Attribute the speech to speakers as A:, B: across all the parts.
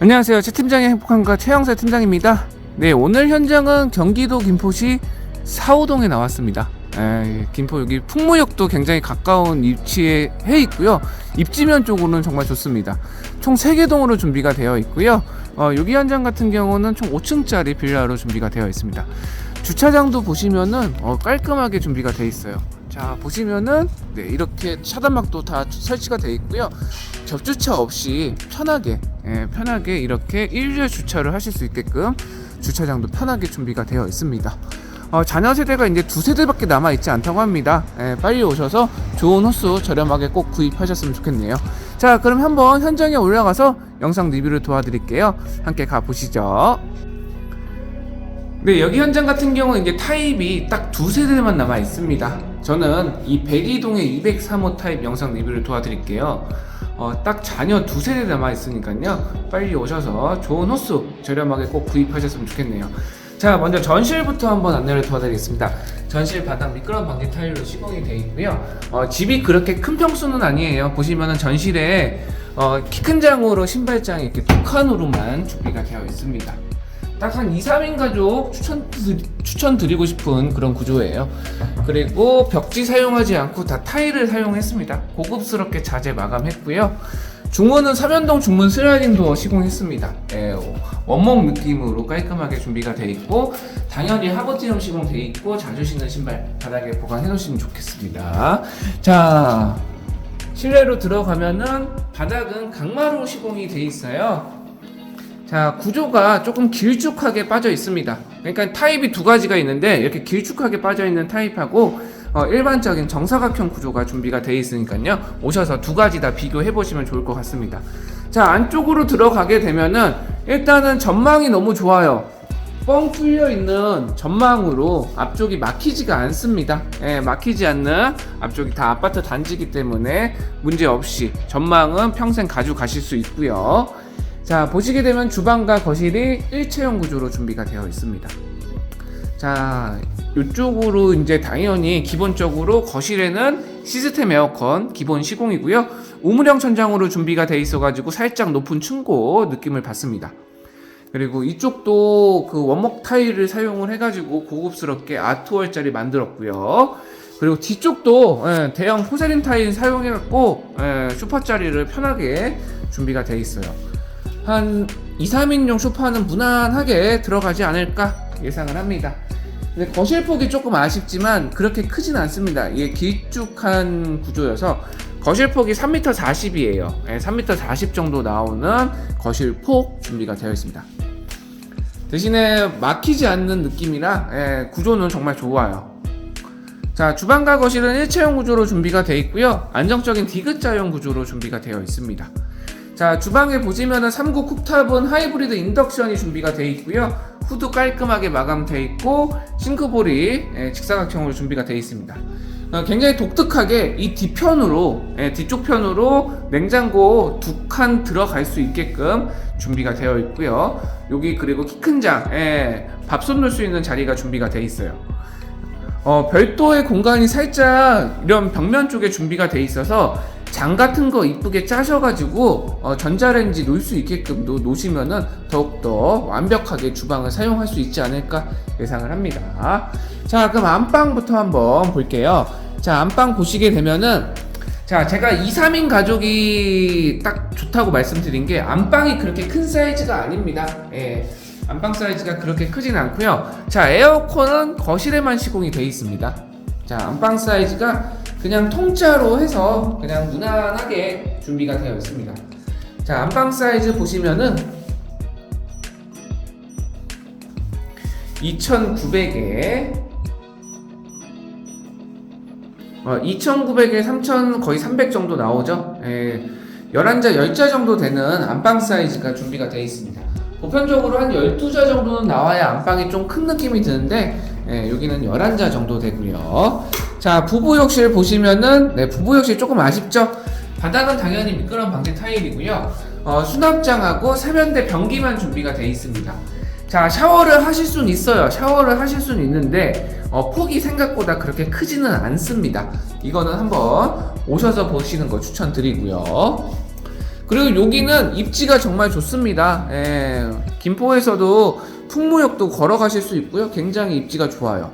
A: 안녕하세요. 최 팀장의 행복한가 최영세 팀장입니다. 네, 오늘 현장은 경기도 김포시 사호동에 나왔습니다. 에, 김포 여기 풍무역도 굉장히 가까운 위치에 해 있고요. 입지면 쪽으로는 정말 좋습니다. 총 3개 동으로 준비가 되어 있고요. 어, 여기 현장 같은 경우는 총 5층짜리 빌라로 준비가 되어 있습니다. 주차장도 보시면은 어, 깔끔하게 준비가 되어 있어요. 자 보시면은 네, 이렇게 차단막도 다 설치가 되어 있고요. 접주차 없이 편하게 예, 편하게 이렇게 일괄 주차를 하실 수 있게끔 주차장도 편하게 준비가 되어 있습니다. 어, 자녀 세대가 이제 두 세대밖에 남아 있지 않다고 합니다. 예, 빨리 오셔서 좋은 호수 저렴하게 꼭 구입하셨으면 좋겠네요. 자, 그럼 한번 현장에 올라가서 영상 리뷰를 도와드릴게요. 함께 가보시죠. 네, 여기 현장 같은 경우는 이제 타입이 딱 두 세대만 남아 있습니다. 저는 이 백이동의 203호 타입 영상 리뷰를 도와드릴게요. 어, 딱 자녀 두 세대 남아 있으니까요. 빨리 오셔서 좋은 호수 저렴하게 꼭 구입하셨으면 좋겠네요. 자, 먼저 전실부터 한번 안내를 도와드리겠습니다. 전실 바닥 미끄럼 방지 타일로 시공이 되어 있고요. 어, 집이 그렇게 큰 평수는 아니에요. 보시면은 전실에 어, 키 큰 장으로 신발장이 이렇게 두 칸으로만 준비가 되어 있습니다. 딱 한 2, 3인 가족 추천, 추천드리고 싶은 그런 구조예요. 그리고 벽지 사용하지 않고 다 타일을 사용했습니다. 고급스럽게 자재 마감했고요. 중문은 삼연동 중문 슬라이딩 도어 시공했습니다. 예, 원목 느낌으로 깔끔하게 준비가 되어 있고 당연히 하버티럼 시공되어 있고 자주 신는 신발 바닥에 보관해 놓으시면 좋겠습니다. 자 실내로 들어가면은 바닥은 강마루 시공이 되어 있어요. 자 구조가 조금 길쭉하게 빠져 있습니다 그러니까 타입이 두 가지가 있는데 이렇게 길쭉하게 빠져 있는 타입하고 어, 일반적인 정사각형 구조가 준비가 되어 있으니까요 오셔서 두 가지 다 비교해 보시면 좋을 것 같습니다 자 안쪽으로 들어가게 되면은 일단은 전망이 너무 좋아요 뻥 뚫려 있는 전망으로 앞쪽이 막히지가 않습니다. 예, 막히지 않는 앞쪽이 다 아파트 단지기 때문에 문제 없이 전망은 평생 가져가실 수 있고요. 자 보시게 되면 주방과 거실이 일체형 구조로 준비가 되어 있습니다. 자 이쪽으로 이제 당연히 기본적으로 거실에는 시스템 에어컨 기본 시공이고요. 우물형 천장으로 준비가 되어 있어 가지고 살짝 높은 층고 느낌을 받습니다. 그리고 이쪽도 그 원목 타일을 사용을 해가지고 고급스럽게 아트월짜리 만들었고요. 그리고 뒤쪽도 예, 대형 포세린 타일 사용해갖고 예, 슈퍼짜리를 편하게 준비가 되어 있어요. 한 2, 3인용 소파는 무난하게 들어가지 않을까 예상을 합니다. 근데 거실 폭이 조금 아쉽지만 그렇게 크진 않습니다. 이게 길쭉한 구조여서 거실 폭이 3m 40이에요. 3m 40 정도 나오는 거실 폭 준비가 되어 있습니다. 대신에 막히지 않는 느낌이라 예, 구조는 정말 좋아요. 자, 주방과 거실은 일체형 구조로 준비가 되어 있고요. 안정적인 디귿자형 구조로 준비가 되어 있습니다. 자, 주방에 보시면은 3구 쿡탑은 하이브리드 인덕션이 준비가 되어 있고요. 후드 깔끔하게 마감되어 있고 싱크볼이 예, 직사각형으로 준비가 되어 있습니다. 어, 굉장히 독특하게 이 뒤편으로 예, 뒤쪽 편으로 냉장고 두 칸 들어갈 수 있게끔 준비가 되어 있고요. 여기 그리고 키 큰 장, 예, 밥솥 넣을 수 있는 자리가 준비가 되어 있어요. 어, 별도의 공간이 살짝 이런 벽면 쪽에 준비가 돼 있어서 장 같은 거 이쁘게 짜셔가지고 어, 전자레인지 놓을 수 있게끔 놓, 놓으시면은 더욱더 완벽하게 주방을 사용할 수 있지 않을까 예상을 합니다. 자, 그럼 안방부터 한번 볼게요. 자, 안방 보시게 되면은 자, 제가 2, 3인 가족이 딱 좋다고 말씀드린 게 안방이 그렇게 큰 사이즈가 아닙니다. 예. 안방 사이즈가 그렇게 크진 않고요. 자, 에어컨은 거실에만 시공이 되어 있습니다. 자, 안방 사이즈가 그냥 통짜로 해서 그냥 무난하게 준비가 되어 있습니다. 자, 안방 사이즈 보시면은 2,900에 어, 2,900에 3,000 거의 300 정도 나오죠. 예, 11자, 10자 정도 되는 안방 사이즈가 준비가 되어 있습니다. 보편적으로 한 12자 정도는 나와야 안방이 좀 큰 느낌이 드는데 예, 여기는 11자 정도 되고요. 자, 부부욕실 보시면은 네, 부부욕실 조금 아쉽죠? 바닥은 당연히 미끄럼 방지 타일이고요. 어, 수납장하고 세면대 변기만 준비가 되어 있습니다. 자, 샤워를 하실 수는 있어요. 샤워를 하실 수는 있는데 어, 폭이 생각보다 그렇게 크지는 않습니다. 이거는 한번 오셔서 보시는 거 추천드리고요. 그리고 여기는 입지가 정말 좋습니다. 예, 김포에서도 풍무역도 걸어가실 수 있고요. 굉장히 입지가 좋아요.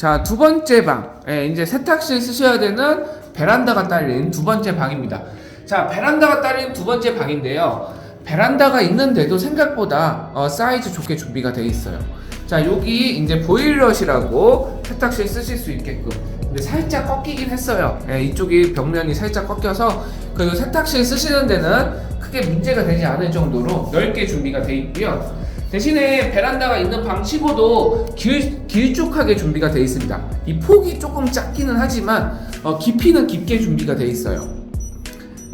A: 자, 두 번째 방. 예, 이제 세탁실 쓰셔야 되는 베란다가 딸린 두 번째 방입니다. 자, 베란다가 딸린 두 번째 방인데요. 베란다가 있는데도 생각보다 어, 사이즈 좋게 준비가 되어 있어요. 자, 여기 이제 보일러시라고 세탁실 쓰실 수 있게끔. 근데 살짝 꺾이긴 했어요. 예, 이쪽이 벽면이 살짝 꺾여서 그리고 세탁실 쓰시는 데는 크게 문제가 되지 않을 정도로 넓게 준비가 되어 있고요. 대신에 베란다가 있는 방 치고도 길, 길쭉하게 준비가 되어 있습니다. 이 폭이 조금 작기는 하지만 어, 깊이는 깊게 준비가 되어 있어요.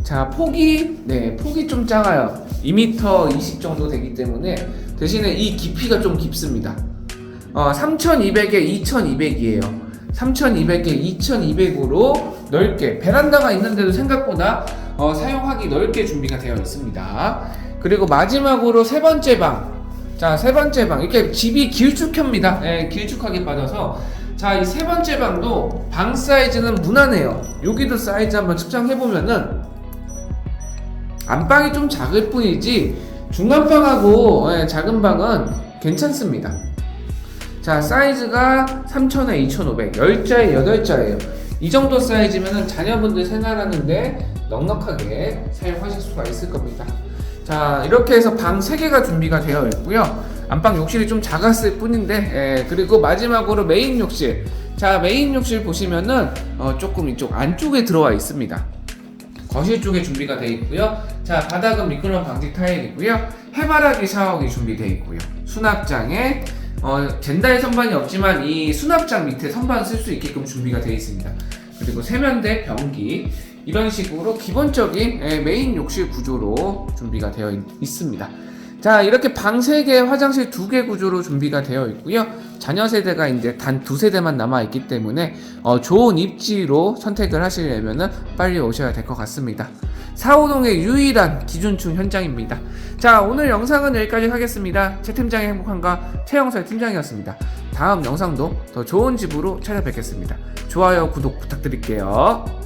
A: 자, 폭이 네, 폭이 좀 작아요. 2m 20 정도 되기 때문에 대신에 이 깊이가 좀 깊습니다. 어, 3200에 2200이에요. 3200에 2200으로 넓게 베란다가 있는데도 생각보다 어, 사용하기 넓게 준비가 되어 있습니다. 그리고 마지막으로 세 번째 방. 자, 세 번째 방. 이렇게 집이 길쭉합니다. 예, 길쭉하게 빠져서 자, 이 세 번째 방도 방 사이즈는 무난해요. 여기도 사이즈 한번 측정해 보면은 안방이 좀 작을 뿐이지 중간방하고 예, 작은 방은 괜찮습니다. 자, 사이즈가 3000에 2500, 10자에 8자예요. 이 정도 사이즈면은 자녀분들 생활하는데 넉넉하게 사용하실 수가 있을 겁니다. 자, 이렇게 해서 방 3개가 준비가 되어 있고요. 안방 욕실이 좀 작았을 뿐인데, 예, 그리고 마지막으로 메인 욕실. 자, 메인 욕실 보시면은 어, 조금 이쪽 안쪽에 들어와 있습니다. 거실 쪽에 준비가 되어 있고요. 자, 바닥은 미끄럼 방지 타일이고요. 해바라기 샤워기 준비되어 있고요. 수납장에 어, 젠다의 선반이 없지만 이 수납장 밑에 선반 쓸 수 있게끔 준비가 되어 있습니다. 그리고 세면대, 변기 이런 식으로 기본적인 예, 메인 욕실 구조로 준비가 되어 있, 있습니다. 자, 이렇게 방 3개, 화장실 2개 구조로 준비가 되어 있고요. 자녀 세대가 이제 단 두 세대만 남아 있기 때문에 어, 좋은 입지로 선택을 하시려면은 빨리 오셔야 될 것 같습니다. 사호동의 유일한 기준층 현장입니다. 자, 오늘 영상은 여기까지 하겠습니다. 최 팀장의 행복한가 최영서의 팀장이었습니다. 다음 영상도 더 좋은 집으로 찾아뵙겠습니다. 좋아요, 구독 부탁드릴게요.